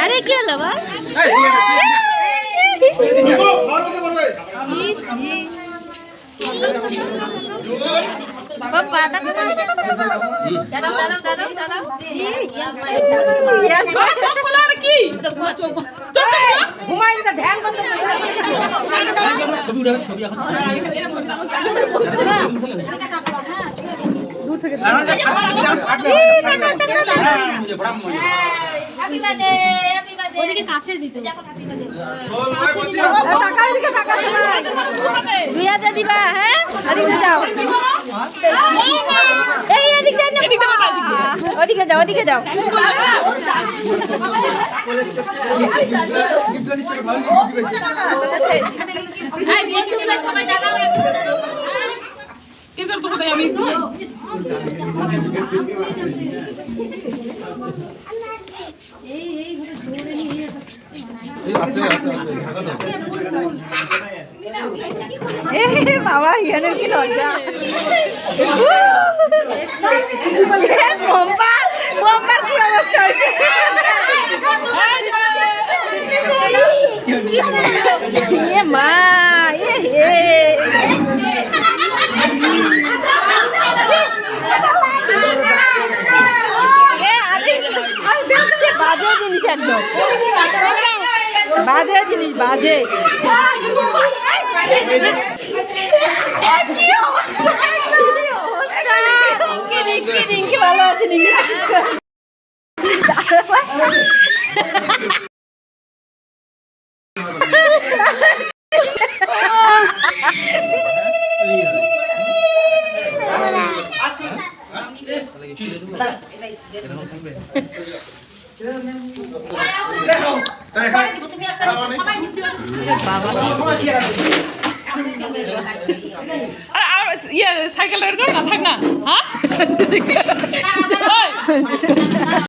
আরে কি হলো বাবা দাদা দাঁড়াও দাঁড়াও দাঁড়াও দাঁড়াও ঘুমাইছে ধ্যান করতে হ্যাপি দিবা হ্যাঁ যাও ওদিকে যাও ওদিকে যাও এই বন্ধুরা দাঁড়াও এ বাবা মা আরে বাজে জিনিস একদম বাজে জিনিস বাজে। ভালো আছে সাইকেল বের কর না থাক না হ্যাঁ